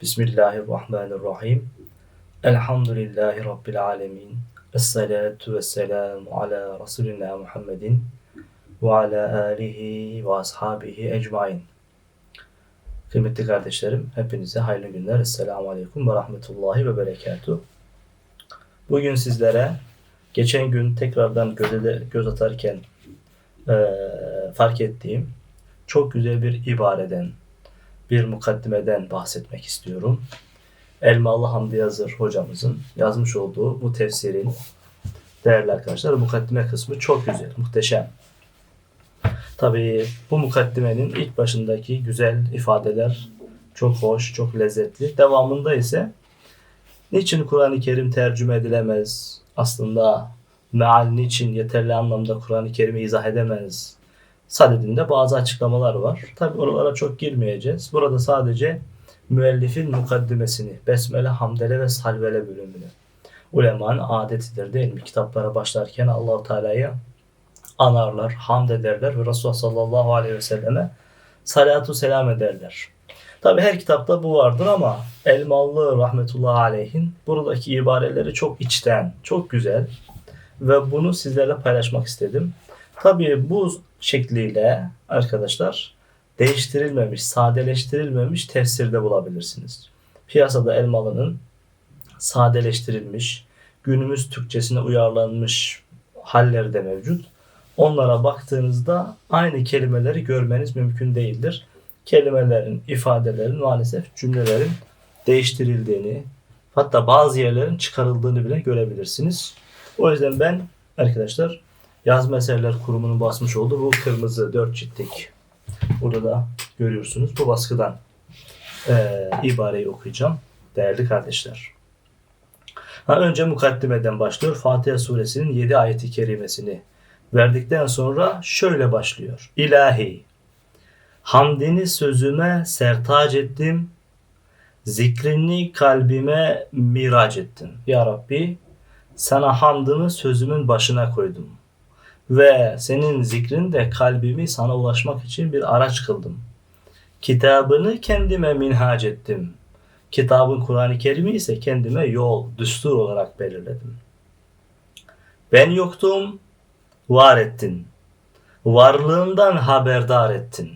Bismillahirrahmanirrahim. Elhamdülillahi Rabbil alemin. Esselatu vesselamu ala Resulina Muhammedin ve ala alihi ve ashabihi ecmain. Kıymetli kardeşlerim, hepinize hayırlı günler. Esselamu aleyküm ve rahmetullahi ve berekatuhu. Bugün sizlere geçen gün tekrardan göze, göz atarken e, fark ettiğim çok güzel bir ibareden, bir mukaddimeden bahsetmek istiyorum. Elmalı Hamdi Yazır hocamızın yazmış olduğu bu tefsirin değerli arkadaşlar mukaddime kısmı çok güzel, muhteşem. Tabii bu mukaddimenin ilk başındaki güzel ifadeler çok hoş, çok lezzetli. Devamında ise niçin Kur'an-ı Kerim tercüme edilemez? Aslında meal niçin yeterli anlamda Kur'an-ı Kerim'i izah edemez? Sadedinde bazı açıklamalar var. Tabi oralara çok girmeyeceğiz. Burada sadece müellifin mukaddimesini, besmele, hamdele ve salvele bölümünü. Ulemanın adetidir değil mi? Kitaplara başlarken Allahu Teala'yı anarlar, hamd ederler ve Resulullah sallallahu aleyhi ve selleme salatu selam ederler. Tabi her kitapta bu vardır ama Elmalı rahmetullahi aleyhin buradaki ibareleri çok içten, çok güzel ve bunu sizlerle paylaşmak istedim. Tabii bu şekliyle arkadaşlar değiştirilmemiş, sadeleştirilmemiş tefsirde bulabilirsiniz. Piyasada Elmalı'nın sadeleştirilmiş, günümüz Türkçesine uyarlanmış halleri de mevcut. Onlara baktığınızda aynı kelimeleri görmeniz mümkün değildir. Kelimelerin, ifadelerin maalesef cümlelerin değiştirildiğini, hatta bazı yerlerin çıkarıldığını bile görebilirsiniz. O yüzden ben arkadaşlar Yazma Eserler Kurumu'nun basmış olduğu bu kırmızı dört ciltlik. Burada da görüyorsunuz. Bu baskıdan e, ibareyi okuyacağım. Değerli kardeşler. Ha, önce mukaddimeden başlıyor. Fatiha suresinin 7 ayeti kerimesini verdikten sonra şöyle başlıyor. İlahi, hamdini sözüme sertac ettim, zikrini kalbime mirac ettim. Ya Rabbi, sana hamdımı sözümün başına koydum ve senin zikrin de kalbimi sana ulaşmak için bir araç kıldım. Kitabını kendime minhac ettim. Kitabın Kur'an-ı Kerim'i ise kendime yol, düstur olarak belirledim. Ben yoktum, var ettin. Varlığından haberdar ettin.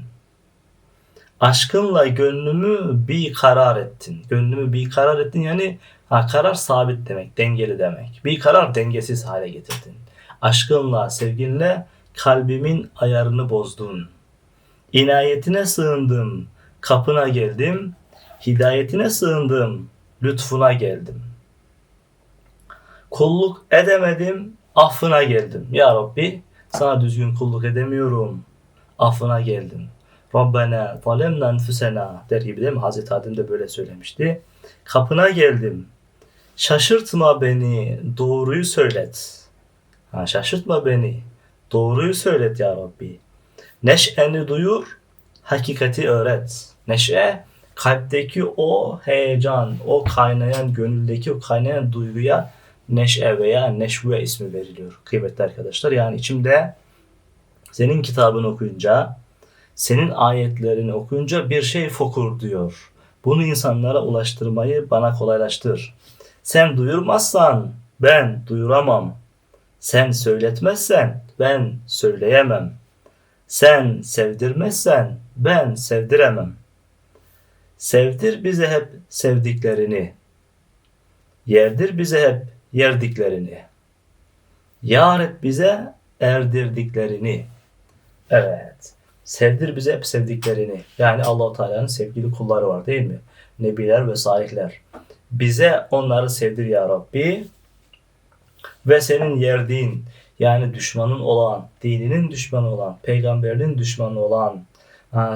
Aşkınla gönlümü bir karar ettin. Gönlümü bir karar ettin yani ha, karar sabit demek, dengeli demek. Bir karar dengesiz hale getirdin. Aşkınla, sevginle kalbimin ayarını bozdun. İnayetine sığındım, kapına geldim. Hidayetine sığındım, lütfuna geldim. Kulluk edemedim, affına geldim. Ya Rabbi sana düzgün kulluk edemiyorum. Affına geldim. Rabbena zalemna enfusena der gibi değil mi? Hazreti Adem de böyle söylemişti. Kapına geldim. Şaşırtma beni, doğruyu söylet. Ha, şaşırtma beni. Doğruyu söylet ya Rabbi. Neşeni duyur, hakikati öğret. Neşe kalpteki o heyecan, o kaynayan gönüldeki o kaynayan duyguya neşe veya neşve ismi veriliyor kıymetli arkadaşlar. Yani içimde senin kitabını okuyunca, senin ayetlerini okuyunca bir şey fokur diyor. Bunu insanlara ulaştırmayı bana kolaylaştır. Sen duyurmazsan ben duyuramam. Sen söyletmezsen ben söyleyemem. Sen sevdirmezsen ben sevdiremem. Sevdir bize hep sevdiklerini. Yerdir bize hep yerdiklerini. Yar et bize erdirdiklerini. Evet. Sevdir bize hep sevdiklerini. Yani allah Teala'nın sevgili kulları var değil mi? Nebiler ve salihler. Bize onları sevdir ya Rabbi ve senin yerdiğin yani düşmanın olan, dininin düşmanı olan, peygamberinin düşmanı olan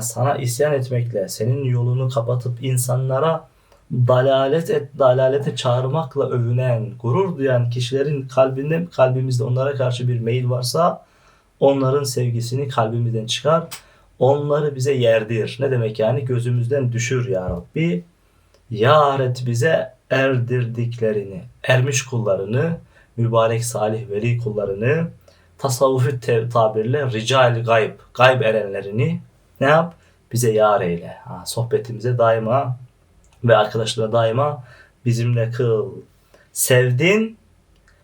sana isyan etmekle, senin yolunu kapatıp insanlara dalalet et, dalalete çağırmakla övünen, gurur duyan kişilerin kalbinde, kalbimizde onlara karşı bir meyil varsa onların sevgisini kalbimizden çıkar. Onları bize yerdir. Ne demek yani? Gözümüzden düşür ya Rabbi. Yar bize erdirdiklerini, ermiş kullarını, mübarek salih veli kullarını tasavvufi tabirle rical gayb, gayb erenlerini ne yap? Bize yar eyle. Ha, sohbetimize daima Ve arkadaşlara daima bizimle kıl. Sevdin,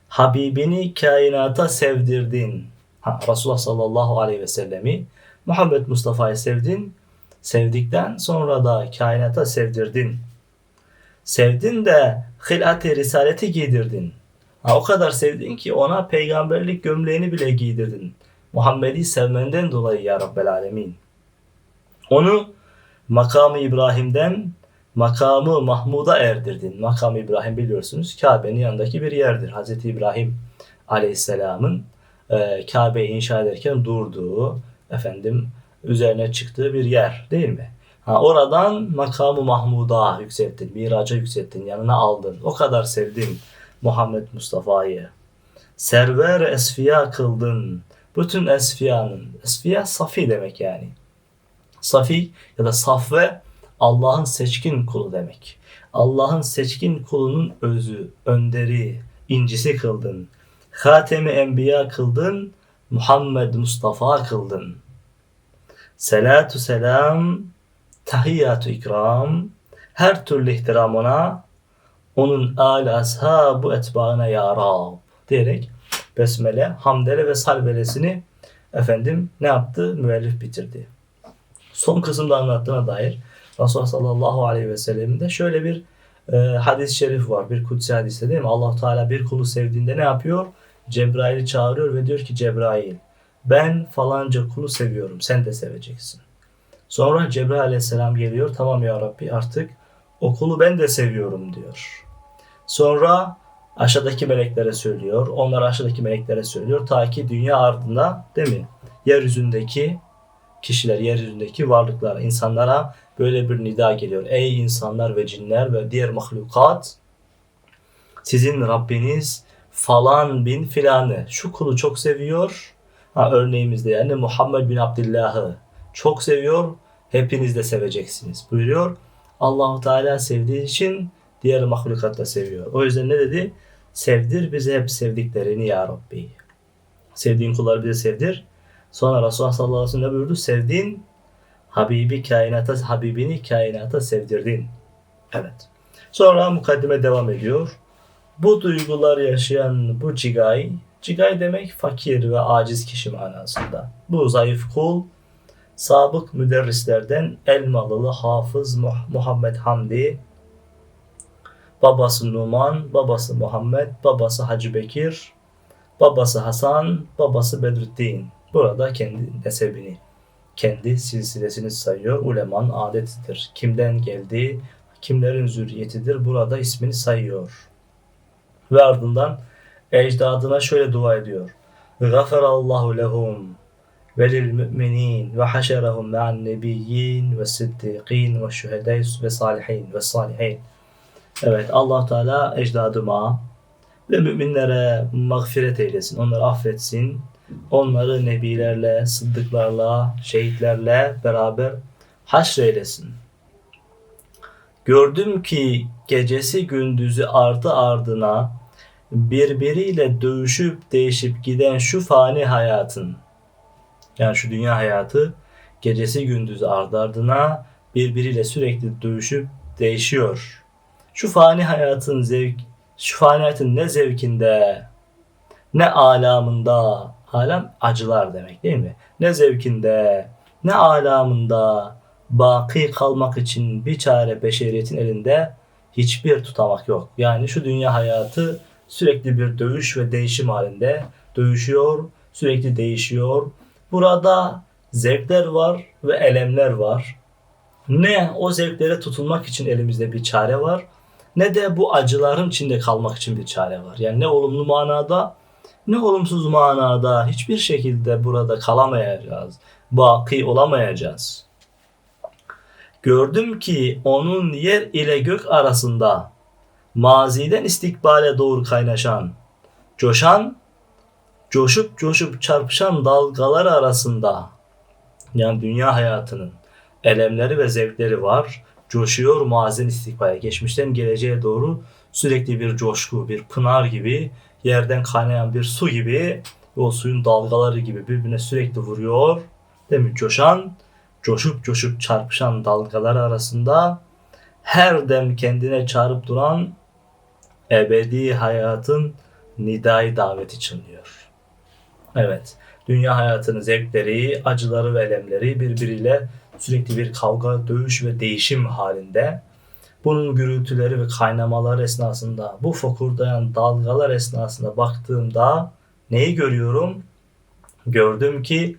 Habibini kainata sevdirdin. Ha, Resulullah sallallahu aleyhi ve sellemi Muhammed Mustafa'yı sevdin. Sevdikten sonra da kainata sevdirdin. Sevdin de hilati risaleti giydirdin. Ha, o kadar sevdin ki ona peygamberlik gömleğini bile giydirdin. Muhammed'i sevmenden dolayı ya Rabbel Alemin. Onu makamı İbrahim'den makamı Mahmud'a erdirdin. Makamı İbrahim biliyorsunuz Kabe'nin yanındaki bir yerdir. Hazreti İbrahim Aleyhisselam'ın e, Kabe'yi inşa ederken durduğu, efendim üzerine çıktığı bir yer değil mi? Ha, oradan makamı Mahmud'a yükselttin, miraca yükselttin, yanına aldın. O kadar sevdin Muhammed Mustafa'yı. Server esfiya kıldın. Bütün esfiyanın, esfiya safi demek yani. Safi ya da safve Allah'ın seçkin kulu demek. Allah'ın seçkin kulunun özü, önderi, incisi kıldın. Hatemi Enbiya kıldın, Muhammed Mustafa kıldın. Selatu selam, tahiyyatu ikram, her türlü ihtiramına, onun âl ashabu etbağına ya Rab diyerek Besmele, Hamdele ve Salvelesini efendim ne yaptı? Müellif bitirdi. Son kısımda anlattığına dair Resulullah sallallahu aleyhi ve sellem'in şöyle bir e, hadis-i şerif var. Bir kutsi hadiste değil mi? allah Teala bir kulu sevdiğinde ne yapıyor? Cebrail'i çağırıyor ve diyor ki Cebrail ben falanca kulu seviyorum. Sen de seveceksin. Sonra Cebrail aleyhisselam geliyor. Tamam ya Rabbi artık o kulu ben de seviyorum diyor. Sonra aşağıdaki meleklere söylüyor. Onlar aşağıdaki meleklere söylüyor. Ta ki dünya ardında değil mi? Yeryüzündeki kişiler, yeryüzündeki varlıklar, insanlara böyle bir nida geliyor. Ey insanlar ve cinler ve diğer mahlukat sizin Rabbiniz falan bin filanı şu kulu çok seviyor. Ha, örneğimizde yani Muhammed bin Abdullah'ı çok seviyor. Hepiniz de seveceksiniz buyuruyor. Allahu Teala sevdiği için diğer mahlukat da seviyor. O yüzden ne dedi? Sevdir bize hep sevdiklerini ya Rabbi. Sevdiğin kulları bize sevdir. Sonra Resulullah sallallahu aleyhi ve sellem buyurdu? Sevdiğin Habibi kainata, Habibini kainata sevdirdin. Evet. Sonra mukaddime devam ediyor. Bu duygular yaşayan bu cigay, cigay demek fakir ve aciz kişi manasında. Bu zayıf kul, sabık müderrislerden Elmalılı Hafız Muhammed Hamdi, babası Numan, babası Muhammed, babası Hacı Bekir, babası Hasan, babası Bedrettin. Burada kendi nesebini kendi silsilesini sayıyor. Uleman adetidir. Kimden geldi, kimlerin zürriyetidir burada ismini sayıyor. Ve ardından ecdadına şöyle dua ediyor. Gafarallahu lehum ve siddiqin ve şühedey ve salihin ve salihin. Evet Allah Teala ecdadıma ve müminlere mağfiret eylesin. Onları affetsin onları nebilerle, sıddıklarla, şehitlerle beraber haşreylesin. Gördüm ki gecesi gündüzü ardı ardına birbiriyle dövüşüp değişip giden şu fani hayatın yani şu dünya hayatı gecesi gündüzü ardı ardına birbiriyle sürekli dövüşüp değişiyor. Şu fani hayatın zevk şu fani hayatın ne zevkinde ne alamında Alem acılar demek değil mi? Ne zevkinde, ne alamında baki kalmak için bir çare beşeriyetin elinde hiçbir tutamak yok. Yani şu dünya hayatı sürekli bir dövüş ve değişim halinde dövüşüyor, sürekli değişiyor. Burada zevkler var ve elemler var. Ne o zevklere tutulmak için elimizde bir çare var ne de bu acıların içinde kalmak için bir çare var. Yani ne olumlu manada ne olumsuz manada hiçbir şekilde burada kalamayacağız. Baki olamayacağız. Gördüm ki onun yer ile gök arasında maziden istikbale doğru kaynaşan, coşan, coşup coşup çarpışan dalgalar arasında yani dünya hayatının elemleri ve zevkleri var. Coşuyor maziden istikbale, geçmişten geleceğe doğru sürekli bir coşku, bir pınar gibi yerden kaynayan bir su gibi o suyun dalgaları gibi birbirine sürekli vuruyor. Değil mi? Coşan, coşup coşup çarpışan dalgalar arasında her dem kendine çağırıp duran ebedi hayatın nidai daveti çınlıyor. Evet, dünya hayatının zevkleri, acıları ve elemleri birbiriyle sürekli bir kavga, dövüş ve değişim halinde. Bunun gürültüleri ve kaynamalar esnasında, bu fokurdayan dalgalar esnasında baktığımda neyi görüyorum? Gördüm ki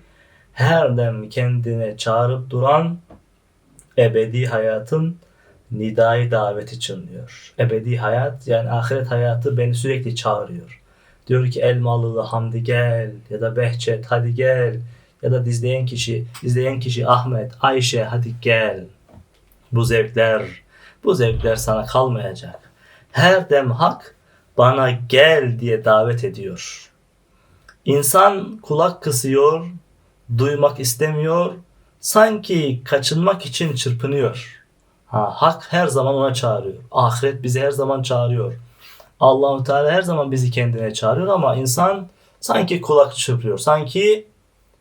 her dem kendine çağırıp duran ebedi hayatın nidai daveti çınlıyor. Ebedi hayat yani ahiret hayatı beni sürekli çağırıyor. Diyor ki Elmalı Hamdi gel ya da Behçet hadi gel ya da izleyen kişi izleyen kişi Ahmet Ayşe hadi gel. Bu zevkler bu zevkler sana kalmayacak. Her dem hak bana gel diye davet ediyor. İnsan kulak kısıyor, duymak istemiyor, sanki kaçınmak için çırpınıyor. Ha, hak her zaman ona çağırıyor. Ahiret bizi her zaman çağırıyor. Allahu Teala her zaman bizi kendine çağırıyor ama insan sanki kulak çırpıyor. Sanki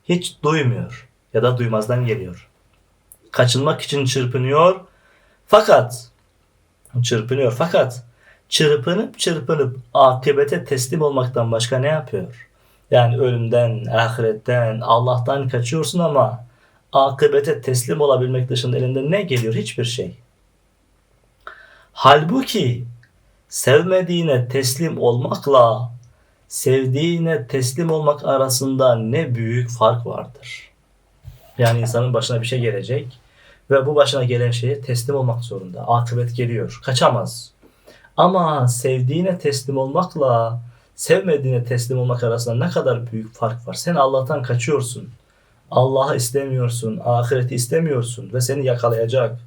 hiç duymuyor ya da duymazdan geliyor. Kaçınmak için çırpınıyor. Fakat çırpınıyor fakat çırpınıp çırpınıp akibete teslim olmaktan başka ne yapıyor? Yani ölümden, ahiretten, Allah'tan kaçıyorsun ama akıbete teslim olabilmek dışında elinden ne geliyor? Hiçbir şey. Halbuki sevmediğine teslim olmakla sevdiğine teslim olmak arasında ne büyük fark vardır. Yani insanın başına bir şey gelecek ve bu başına gelen şeye teslim olmak zorunda. Akıbet geliyor. Kaçamaz. Ama sevdiğine teslim olmakla sevmediğine teslim olmak arasında ne kadar büyük fark var. Sen Allah'tan kaçıyorsun. Allah'ı istemiyorsun, ahireti istemiyorsun ve seni yakalayacak.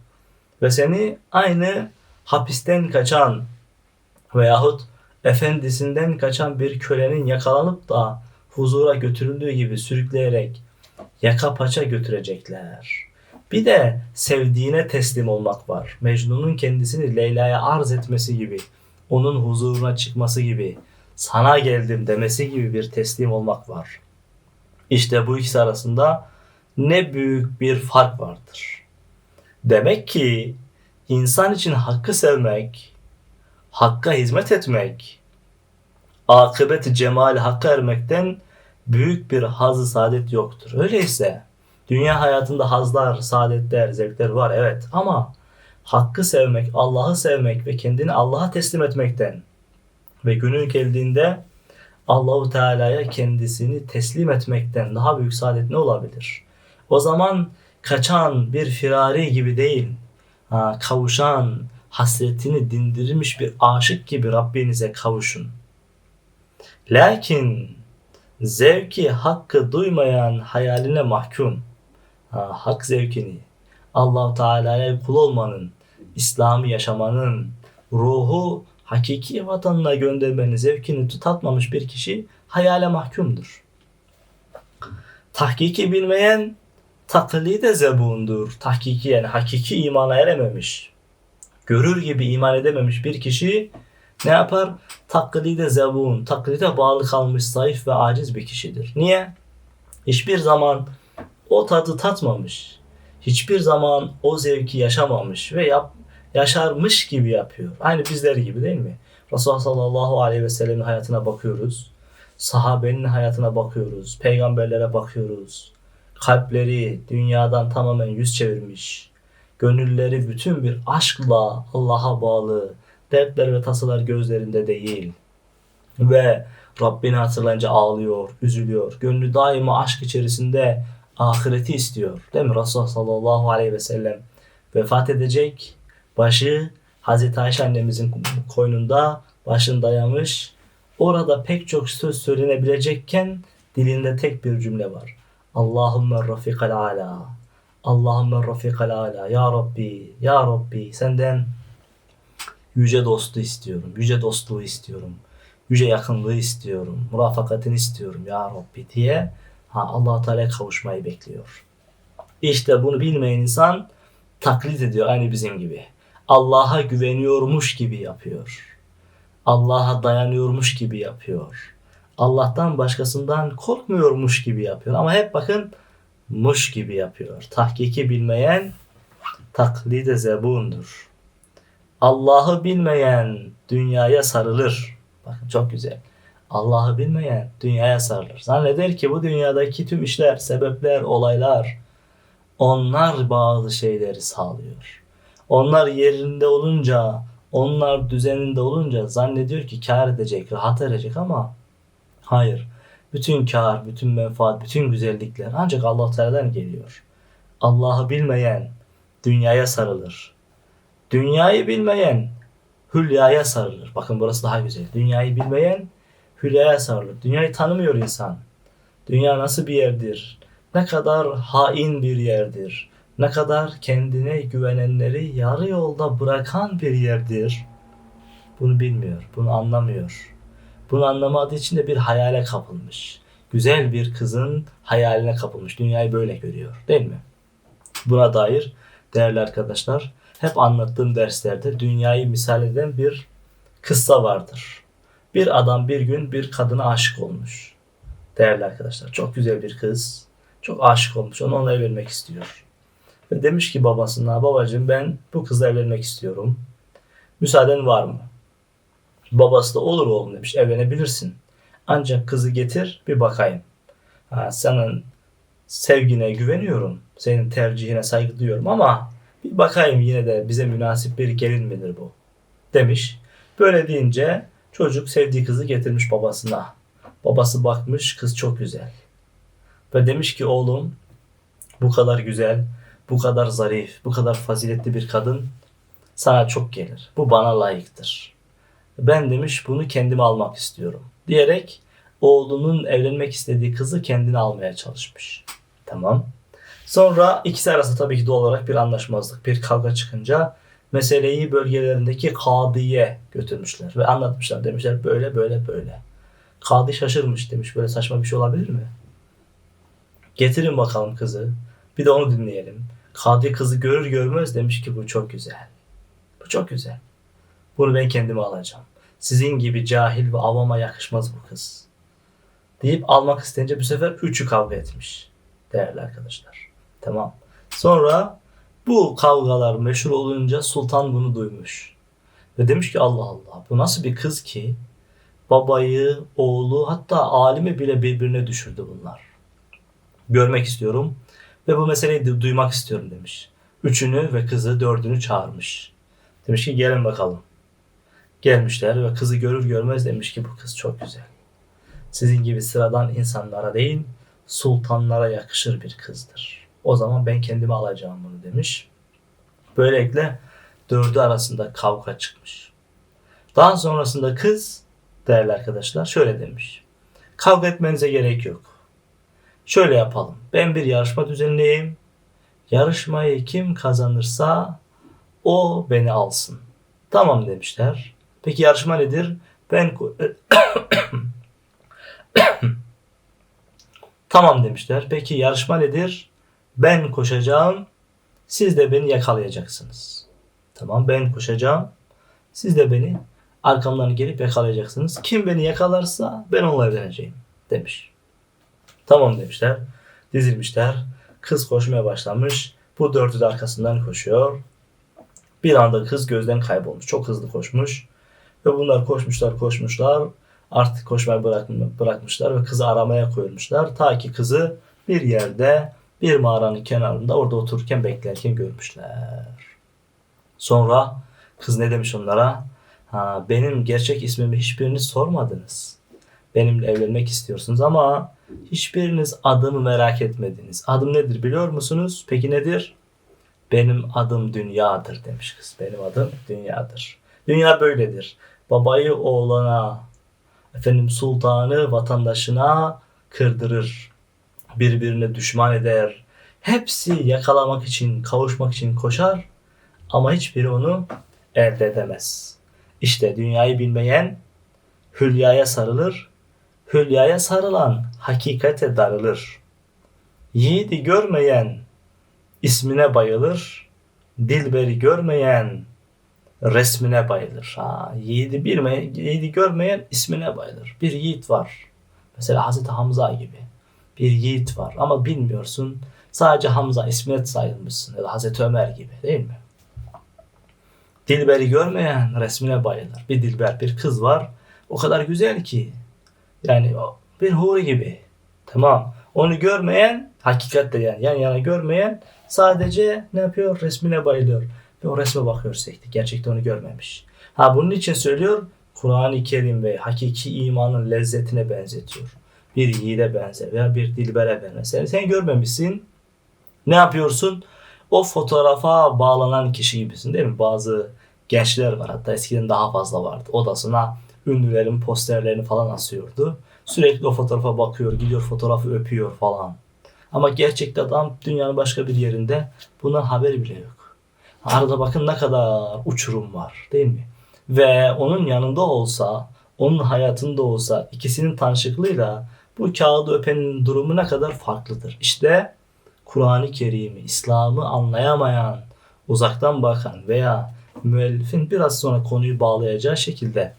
Ve seni aynı hapisten kaçan veyahut efendisinden kaçan bir kölenin yakalanıp da huzura götürüldüğü gibi sürükleyerek yaka paça götürecekler. Bir de sevdiğine teslim olmak var. Mecnun'un kendisini Leyla'ya arz etmesi gibi, onun huzuruna çıkması gibi, sana geldim demesi gibi bir teslim olmak var. İşte bu ikisi arasında ne büyük bir fark vardır. Demek ki insan için hakkı sevmek, hakka hizmet etmek, akıbeti cemal hakka ermekten büyük bir haz saadet yoktur. Öyleyse dünya hayatında hazlar, saadetler, zevkler var evet ama hakkı sevmek, Allah'ı sevmek ve kendini Allah'a teslim etmekten ve günün geldiğinde Allahu Teala'ya kendisini teslim etmekten daha büyük saadet ne olabilir? O zaman kaçan bir firari gibi değil, kavuşan, hasretini dindirmiş bir aşık gibi Rabbinize kavuşun. Lakin zevki hakkı duymayan hayaline mahkum, ha, hak zevkini, Allahu Teala'ya kul olmanın, İslam'ı yaşamanın, ruhu hakiki vatanına göndermenin zevkini tutatmamış bir kişi hayale mahkumdur. Tahkiki bilmeyen taklide zebundur. Tahkiki yani hakiki imana erememiş. Görür gibi iman edememiş bir kişi ne yapar? Taklide zebun, taklide bağlı kalmış zayıf ve aciz bir kişidir. Niye? Hiçbir zaman o tadı tatmamış. Hiçbir zaman o zevki yaşamamış ve yap, yaşarmış gibi yapıyor. Aynı bizler gibi değil mi? Resulullah sallallahu aleyhi ve sellemin hayatına bakıyoruz. Sahabenin hayatına bakıyoruz. Peygamberlere bakıyoruz. Kalpleri dünyadan tamamen yüz çevirmiş. Gönülleri bütün bir aşkla Allah'a bağlı. Dertler ve tasalar gözlerinde değil. Ve Rabbini hatırlayınca ağlıyor, üzülüyor. Gönlü daima aşk içerisinde ahireti istiyor. Değil mi? Resulullah sallallahu aleyhi ve sellem vefat edecek Başı Hazreti Ayşe annemizin koynunda başını dayamış. Orada pek çok söz söylenebilecekken dilinde tek bir cümle var. Allahümme rafikal ala. Allahümme rafikal ala. Ya Rabbi, Ya Rabbi senden yüce dostu istiyorum. Yüce dostluğu istiyorum. Yüce yakınlığı istiyorum. Murafakatini istiyorum Ya Rabbi diye ha, allah Teala kavuşmayı bekliyor. İşte bunu bilmeyen insan taklit ediyor aynı bizim gibi. Allah'a güveniyormuş gibi yapıyor. Allah'a dayanıyormuş gibi yapıyor. Allah'tan başkasından korkmuyormuş gibi yapıyor. Ama hep bakın muş gibi yapıyor. Tahkiki bilmeyen taklide zebundur. Allah'ı bilmeyen dünyaya sarılır. Bakın çok güzel. Allah'ı bilmeyen dünyaya sarılır. Zanneder ki bu dünyadaki tüm işler, sebepler, olaylar onlar bazı şeyleri sağlıyor. Onlar yerinde olunca, onlar düzeninde olunca zannediyor ki kar edecek, rahat edecek ama hayır. Bütün kar, bütün menfaat, bütün güzellikler ancak Allah Teala'dan geliyor. Allah'ı bilmeyen dünyaya sarılır. Dünyayı bilmeyen hülyaya sarılır. Bakın burası daha güzel. Dünyayı bilmeyen hülyaya sarılır. Dünyayı tanımıyor insan. Dünya nasıl bir yerdir? Ne kadar hain bir yerdir. Ne kadar kendine güvenenleri yarı yolda bırakan bir yerdir. Bunu bilmiyor, bunu anlamıyor. Bunu anlamadığı için de bir hayale kapılmış. Güzel bir kızın hayaline kapılmış. Dünyayı böyle görüyor, değil mi? Buna dair değerli arkadaşlar hep anlattığım derslerde dünyayı misal eden bir kıssa vardır. Bir adam bir gün bir kadına aşık olmuş. Değerli arkadaşlar çok güzel bir kız. Çok aşık olmuş. Onu ona evlenmek istiyor. Ve demiş ki babasına babacığım ben bu kızla evlenmek istiyorum. Müsaaden var mı? Babası da olur oğlum demiş evlenebilirsin. Ancak kızı getir bir bakayım. Ha, senin sevgine güveniyorum. Senin tercihine saygı duyuyorum ama bir bakayım yine de bize münasip bir gelin midir bu? Demiş. Böyle deyince çocuk sevdiği kızı getirmiş babasına. Babası bakmış kız çok güzel. Ve demiş ki oğlum bu kadar güzel, bu kadar zarif, bu kadar faziletli bir kadın sana çok gelir. Bu bana layıktır. Ben demiş bunu kendime almak istiyorum. Diyerek oğlunun evlenmek istediği kızı kendine almaya çalışmış. Tamam. Sonra ikisi arasında tabii ki doğal olarak bir anlaşmazlık, bir kavga çıkınca meseleyi bölgelerindeki kadıya götürmüşler ve anlatmışlar. Demişler böyle böyle böyle. Kadı şaşırmış demiş böyle saçma bir şey olabilir mi? Getirin bakalım kızı. Bir de onu dinleyelim. Kadı kızı görür görmez demiş ki bu çok güzel. Bu çok güzel. Bunu ben kendime alacağım. Sizin gibi cahil ve avama yakışmaz bu kız. Deyip almak isteyince bu sefer üçü kavga etmiş. Değerli arkadaşlar. Tamam. Sonra bu kavgalar meşhur olunca sultan bunu duymuş. Ve demiş ki Allah Allah bu nasıl bir kız ki babayı, oğlu hatta alimi bile birbirine düşürdü bunlar. Görmek istiyorum ve bu meseleyi de duymak istiyorum demiş. Üçünü ve kızı dördünü çağırmış. Demiş ki gelin bakalım. Gelmişler ve kızı görür görmez demiş ki bu kız çok güzel. Sizin gibi sıradan insanlara değil sultanlara yakışır bir kızdır. O zaman ben kendime alacağım bunu demiş. Böylelikle dördü arasında kavga çıkmış. Daha sonrasında kız değerli arkadaşlar şöyle demiş. Kavga etmenize gerek yok. Şöyle yapalım. Ben bir yarışma düzenleyeyim. Yarışmayı kim kazanırsa o beni alsın. Tamam demişler. Peki yarışma nedir? Ben Tamam demişler. Peki yarışma nedir? Ben koşacağım. Siz de beni yakalayacaksınız. Tamam ben koşacağım. Siz de beni arkamdan gelip yakalayacaksınız. Kim beni yakalarsa ben onunla evleneceğim demiş. Tamam demişler. Dizilmişler. Kız koşmaya başlamış. Bu dördü de arkasından koşuyor. Bir anda kız gözden kaybolmuş. Çok hızlı koşmuş. Ve bunlar koşmuşlar koşmuşlar. Artık koşmayı bırakmışlar ve kızı aramaya koyulmuşlar. Ta ki kızı bir yerde bir mağaranın kenarında orada otururken beklerken görmüşler. Sonra kız ne demiş onlara? Ha, benim gerçek ismimi hiçbiriniz sormadınız. Benimle evlenmek istiyorsunuz ama hiçbiriniz adımı merak etmediniz. Adım nedir biliyor musunuz? Peki nedir? Benim adım dünyadır demiş kız. Benim adım dünyadır. Dünya böyledir. Babayı oğlana, efendim sultanı vatandaşına kırdırır. Birbirine düşman eder. Hepsi yakalamak için, kavuşmak için koşar ama hiçbiri onu elde edemez. İşte dünyayı bilmeyen hülyaya sarılır, hülyaya sarılan hakikate darılır. Yiğidi görmeyen ismine bayılır, dilberi görmeyen resmine bayılır. Ha, yiğidi bilmeyen, yiğidi görmeyen ismine bayılır. Bir yiğit var. Mesela Hazreti Hamza gibi. Bir yiğit var ama bilmiyorsun. Sadece Hamza ismine sayılmışsın ya da Hazreti Ömer gibi değil mi? Dilber'i görmeyen resmine bayılır. Bir Dilber, bir kız var. O kadar güzel ki. Yani bir huri gibi. Tamam. Onu görmeyen, hakikatte yani yan yana görmeyen sadece ne yapıyor? Resmine bayılıyor. Ve o resme bakıyor sekti. Gerçekten onu görmemiş. Ha bunun için söylüyor. Kur'an-ı Kerim ve hakiki imanın lezzetine benzetiyor. Bir yiğide benzer veya bir dilbere benzer. Sen, sen görmemişsin. Ne yapıyorsun? O fotoğrafa bağlanan kişi gibisin değil mi? Bazı gençler var hatta eskiden daha fazla vardı. Odasına ünlülerin posterlerini falan asıyordu. Sürekli o fotoğrafa bakıyor, gidiyor fotoğrafı öpüyor falan. Ama gerçekte adam dünyanın başka bir yerinde bundan haberi bile yok. Arada bakın ne kadar uçurum var değil mi? Ve onun yanında olsa, onun hayatında olsa ikisinin tanışıklığıyla bu kağıdı öpenin durumu ne kadar farklıdır. İşte Kur'an-ı Kerim'i, İslam'ı anlayamayan, uzaktan bakan veya müellifin biraz sonra konuyu bağlayacağı şekilde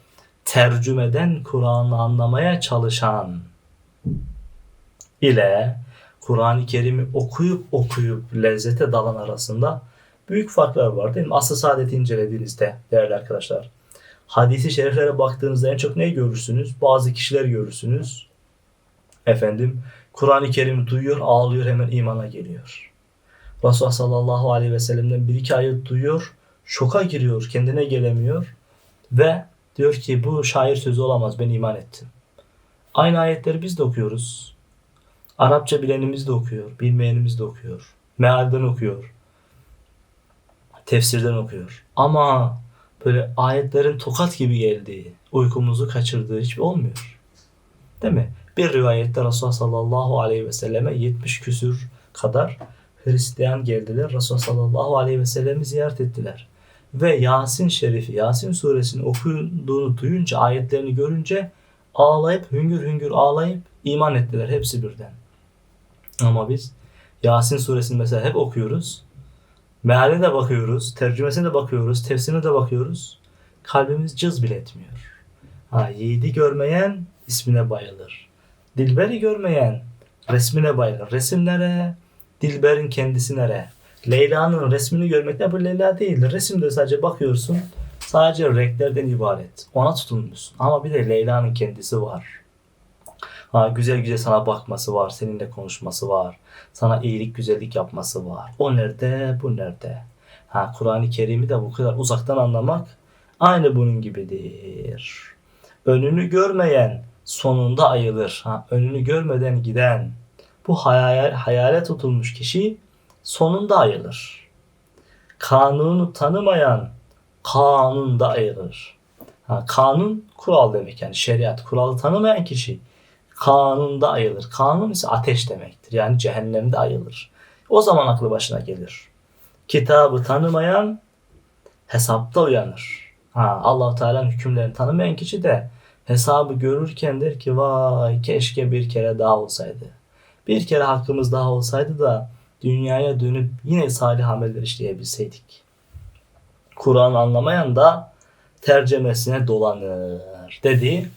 tercümeden Kur'an'ı anlamaya çalışan ile Kur'an-ı Kerim'i okuyup okuyup lezzete dalan arasında büyük farklar var değil mi? Asıl saadeti incelediğinizde değerli arkadaşlar. Hadisi şeriflere baktığınızda en çok neyi görürsünüz? Bazı kişiler görürsünüz. Efendim Kur'an-ı Kerim'i duyuyor, ağlıyor, hemen imana geliyor. Resulullah sallallahu aleyhi ve sellem'den bir iki ayet duyuyor, şoka giriyor, kendine gelemiyor ve diyor ki bu şair sözü olamaz, ben iman ettim. Aynı ayetleri biz de okuyoruz. Arapça bilenimiz de okuyor, bilmeyenimiz de okuyor. Mealden okuyor. Tefsirden okuyor. Ama böyle ayetlerin tokat gibi geldiği, uykumuzu kaçırdığı hiç olmuyor. Değil mi? Bir rivayette Resulullah sallallahu aleyhi ve selleme 70 küsür kadar Hristiyan geldiler. Resulullah sallallahu aleyhi ve sellemi ziyaret ettiler. Ve Yasin Şerifi, Yasin suresini okunduğunu duyunca, ayetlerini görünce ağlayıp, hüngür hüngür ağlayıp iman ettiler hepsi birden. Ama biz Yasin suresini mesela hep okuyoruz. Mealine de bakıyoruz, tercümesine de bakıyoruz, tefsirine de bakıyoruz. Kalbimiz cız bile etmiyor. Ha, yiğidi görmeyen ismine bayılır. Dilberi görmeyen resmine bayılır. Resimlere, Dilber'in kendisi nere? Leyla'nın resmini görmekte bu Leyla değildir. Resimde sadece bakıyorsun. Sadece renklerden ibaret. Ona tutulmuşsun. Ama bir de Leyla'nın kendisi var. Ha, güzel güzel sana bakması var. Seninle konuşması var. Sana iyilik güzellik yapması var. O nerede? Bu nerede? Ha, Kur'an-ı Kerim'i de bu kadar uzaktan anlamak aynı bunun gibidir. Önünü görmeyen sonunda ayılır. Ha, önünü görmeden giden bu hayal, hayale tutulmuş kişi sonunda ayılır. Kanunu tanımayan kanunda ayılır. Ha, kanun kural demek yani şeriat kuralı tanımayan kişi kanunda ayılır. Kanun ise ateş demektir. Yani cehennemde ayılır. O zaman aklı başına gelir. Kitabı tanımayan hesapta uyanır. Ha, allah Teala'nın hükümlerini tanımayan kişi de hesabı görürken der ki vay keşke bir kere daha olsaydı. Bir kere hakkımız daha olsaydı da dünyaya dönüp yine salih ameller işleyebilseydik. Kur'an anlamayan da tercemesine dolanır dedi.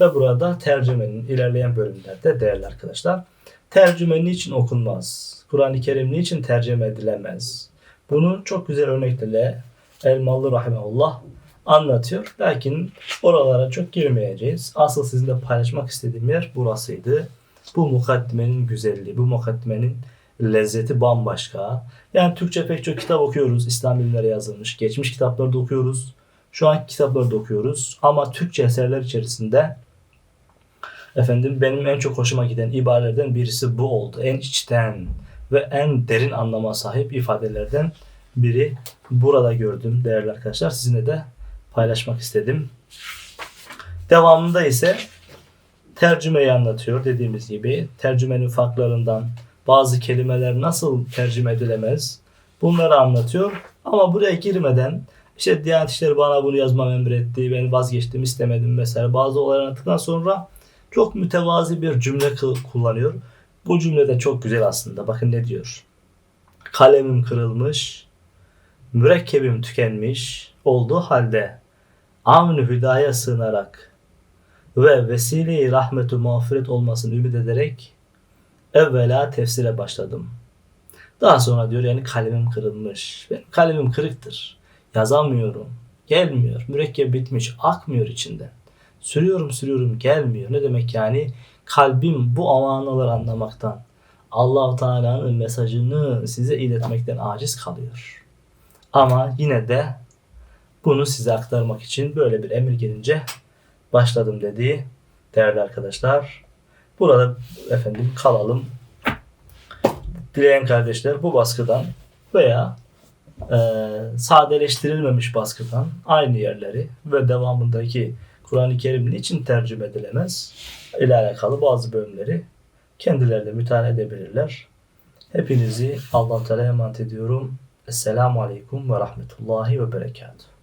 Ve burada tercümenin ilerleyen bölümlerde değerli arkadaşlar. Tercüme niçin okunmaz? Kur'an-ı Kerim niçin tercüme edilemez? Bunu çok güzel örneklerle Elmalı Rahimahullah anlatıyor. Lakin oralara çok girmeyeceğiz. Asıl sizinle paylaşmak istediğim yer burasıydı. Bu mukaddimenin güzelliği, bu mukaddimenin lezzeti bambaşka. Yani Türkçe pek çok kitap okuyoruz. İslam bilimleri yazılmış. Geçmiş kitapları okuyoruz. Şu an kitapları okuyoruz. Ama Türkçe eserler içerisinde efendim benim en çok hoşuma giden ibarelerden birisi bu oldu. En içten ve en derin anlama sahip ifadelerden biri burada gördüm değerli arkadaşlar. Sizinle de paylaşmak istedim. Devamında ise tercümeyi anlatıyor dediğimiz gibi. Tercümenin farklarından bazı kelimeler nasıl tercüme edilemez bunları anlatıyor. Ama buraya girmeden işte Diyanet İşleri bana bunu yazmam emretti, ben vazgeçtim istemedim mesela bazı olaylar anlattıktan sonra çok mütevazi bir cümle kullanıyor. Bu cümle de çok güzel aslında. Bakın ne diyor. Kalemim kırılmış, mürekkebim tükenmiş olduğu halde amn hüdaya sığınarak ve vesile-i rahmetu mağfiret olmasını ümit ederek evvela tefsire başladım. Daha sonra diyor yani kalemim kırılmış. Benim kalemim kırıktır. Yazamıyorum. Gelmiyor. Mürekkep bitmiş. Akmıyor içinden. Sürüyorum sürüyorum gelmiyor. Ne demek yani? Kalbim bu amanaları anlamaktan, allah Teala'nın mesajını size iletmekten aciz kalıyor. Ama yine de bunu size aktarmak için böyle bir emir gelince başladım dedi değerli arkadaşlar. Burada efendim kalalım. Dileyen kardeşler bu baskıdan veya e, sadeleştirilmemiş baskıdan aynı yerleri ve devamındaki Kur'an-ı Kerim niçin tercüme edilemez ile alakalı bazı bölümleri kendileri de edebilirler. Hepinizi Allah Teala emanet ediyorum. Esselamu Aleyküm ve Rahmetullahi ve Berekatuhu.